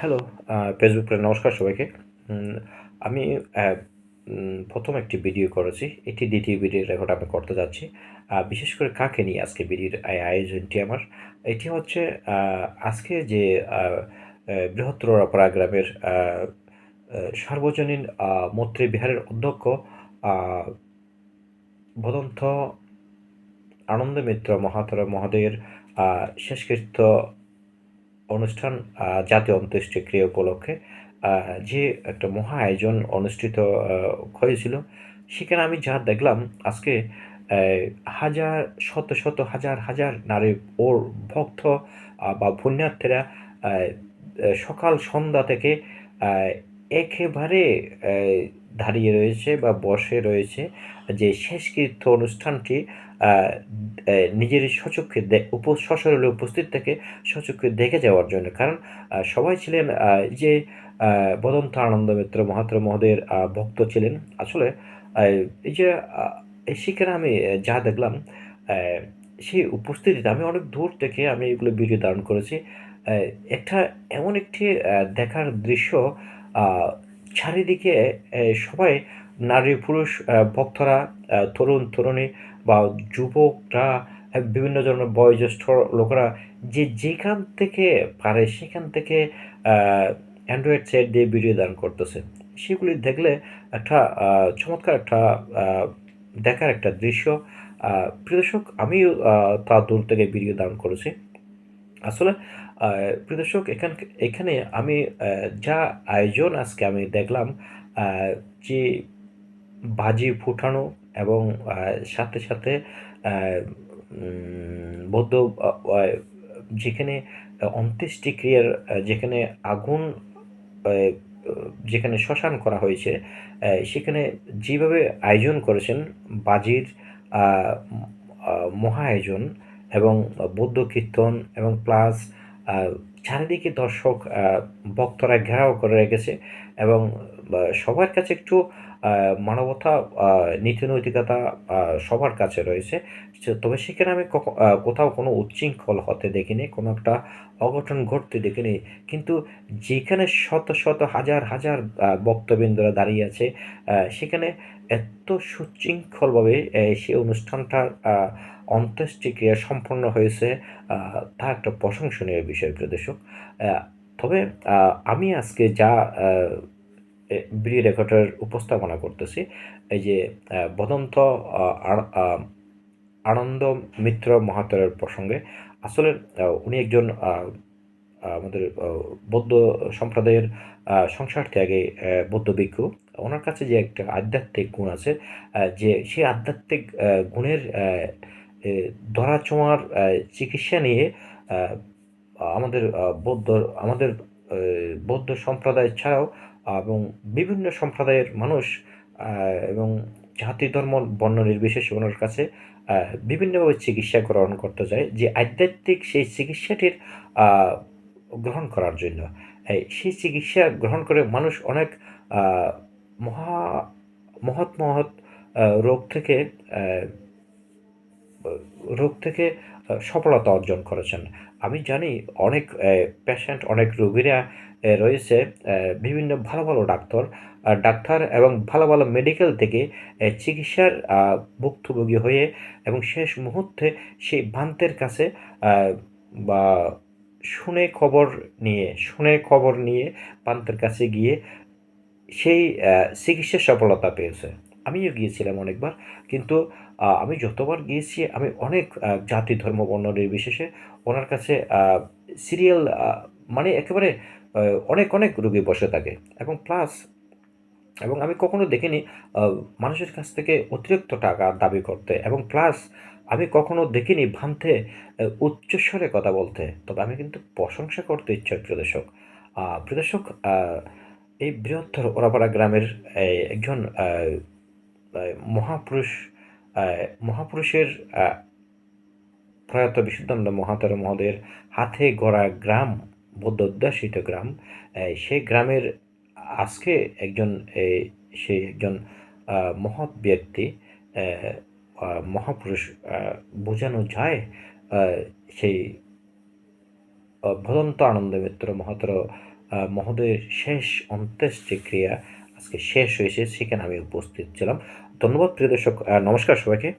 Hello Facebook friend নমস্কার সবাইকে। আমি প্রথম একটি ভিডিও করেছি। এটি দ্বিতীয় ভিডিও রেকর্ড আমি করতে যাচ্ছি। বিশেষ করে কাকে নিয়ে আজকে ভিডিওর আয়োজনটি আমার? এটি হচ্ছে আজকে যে বৃহত্তর অপরা গ্রামের সার্বজনীন মৈত্রী বিহারের অধ্যক্ষ আহ, বদন্ত আনন্দ মিত্র মহাতর মহোদয়ের শেষকৃত্য অনুষ্ঠান জাতীয় অন্ত্যেষ্টিক্রিয়া উপলক্ষে যে একটা মহা আয়োজন অনুষ্ঠিত হয়েছিল, সেখানে আমি যা দেখলাম, আজকে হাজার, শত শত, হাজার হাজার নারী ওর ভক্ত বা পুণ্যার্থীরা সকাল সন্ধ্যা থেকে একেবারে দাঁড়িয়ে রয়েছে বা বসে রয়েছে যে শেষকৃত্য অনুষ্ঠানটি নিজের সচক্ষে সশরীরে উপস্থিত থেকে সচক্ষে দেখে যাওয়ার জন্য। কারণ সবাই ছিলেন যে বদন্ত আনন্দ মিত্র মহাত্র মহোদয়ের ভক্ত ছিলেন। আসলে এই যে সেখানে আমি যা দেখলাম সেই উপস্থিতিতে আমি অনেক দূর থেকে আমি এগুলো ভিডিও ধারণ করেছি। একটা এমন একটি দেখার দৃশ্য চারিদিকে সবাই নারী পুরুষ ভক্তরা তরুণ তরুণী বা যুবকরা বিভিন্ন ধরনের বয়োজ্যেষ্ঠ লোকেরা যে যেখান থেকে পারে সেখান থেকে অ্যান্ড্রয়েড সেট দিয়ে ভিডিও দান করতেছে। সেগুলি দেখলে একটা চমৎকার একটা দেখার একটা দৃশ্য। আহ, প্রিয় আমিও তা দূর থেকে ভিডিও দান করেছি। আসলে আহ, প্রিয় দর্শক এখান এখানে আমি যা আয়োজন আজকে আমি দেখলাম যে বাজি ফুটানো এবং সাথে সাথে বৌদ্ধ যেখানে অন্ত্যেষ্টিক্রিয়ার যেখানে আগুন যেখানে শ্মশান করা হয়েছে সেখানে যেভাবে আয়োজন করেছেন বাজির মহা আয়োজন এবং বৌদ্ধ কীর্তন এবং প্লাস চারিদিকে দর্শক ভক্তরা ঘেরাও করে রেখেছে এবং সবার কাছে একটু মানবতা নীতি নৈতিকতা সবার কাছে রয়েছে। তবে সেখানে আমি কোথাও কোনো উচ্ছৃঙ্খল হতে দেখিনি কোনো একটা অঘটন ঘটতে দেখিনি। কিন্তু যেখানে শত শত হাজার হাজার আহ, ভক্তবৃন্দরা দাঁড়িয়ে আছে সেখানে এত সুশৃঙ্খলভাবে সেই অনুষ্ঠানটার অন্ত্যেষ্টিক্রিয়া সম্পন্ন হয়েছে তা একটা প্রশংসনীয় বিষয় প্রিয় দর্শক। তবে আমি আজকে যা এ- রেকর্ডের উপস্থাপনা করতেছি। এই যে বদন্ত আনন্দ মিত্র মহাতরের প্রসঙ্গে। আসলে উনি একজন আমাদের বৌদ্ধ সম্প্রদায়ের সংসার ত্যাগে বৌদ্ধ ভিক্ষু। ওনার কাছে যে একটা আধ্যাত্মিক গুণ আছে যে সেই আধ্যাত্মিক গুণের ধরাছোঁয়ার চিকিৎসা নিয়ে আমাদের বৌদ্ধ আমাদের বৌদ্ধ সম্প্রদায় ছাড়াও এবং বিভিন্ন সম্প্রদায়ের মানুষ এবং জাতি, ধর্ম, বর্ণ নির্বিশেষে ওনার কাছে বিভিন্নভাবে চিকিৎসা গ্রহণ করতে যায়, যে আধ্যাত্মিক সেই চিকিৎসাটির গ্রহণ করার জন্য। সেই চিকিৎসা গ্রহণ করে মানুষ অনেক মহা, মহৎ মহৎ রোগ থেকে রোগ থেকে সফলতা অর্জন করেছেন। আমি জানি অনেক পেশেন্ট অনেক রোগীরা রয়েছে বিভিন্ন ভালো ভালো ডাক্তার ডাক্তার এবং ভালো ভালো মেডিকেল থেকে চিকিৎসার ভুক্তভোগী হয়ে এবং শেষ মুহূর্তে সেই ভ্রান্তের কাছে বা শুনে খবর নিয়ে, শুনে খবর নিয়ে প্রান্তের কাছে গিয়ে সেই চিকিৎসার সফলতা পেয়েছে। আমিও গিয়েছিলাম অনেকবার, কিন্তু আমি যতবার গিয়েছি, আমি অনেক জাতি, ধর্ম, বর্ণ নির্বিশেষে ওনার কাছে সিরিয়াল মানে একেবারে অনেক অনেক রোগী বসে থাকে। এবং প্লাস এবং আমি কখনো দেখিনি মানুষের কাছ থেকে অতিরিক্ত টাকা দাবি করতে। এবং প্লাস আমি কখনো দেখিনি ভ্রান্তে আহ, উচ্চস্বরে কথা বলতে। তবে আমি কিন্তু প্রশংসা করতে ইচ্ছা প্রিয় দর্শক। প্রিয় দর্শক এই বৃহত্তর ওরাপাড়া গ্রামের একজন মহাপুরুষ মহাপুরুষের প্রয়াত বিশুদ্ধানন্দ মহাতর মহোদয়ের হাতে গড়া গ্রাম বৌদ্ধ অধ্যাসিত গ্রাম সেই গ্রামের আজকে একজন সেই একজন মহৎ ব্যক্তি মহাপুরুষ বোঝানো যায় সেই ভদন্ত আনন্দ মিত্র মহাতর মহোদয়ের শেষ অন্ত্যেষ্টি ক্রিয়া আজকে শেষ হয়েছে, সেখানে আমি উপস্থিত ছিলাম। ধন্যবাদ, প্রিয় দর্শক নমস্কার সবাইকে।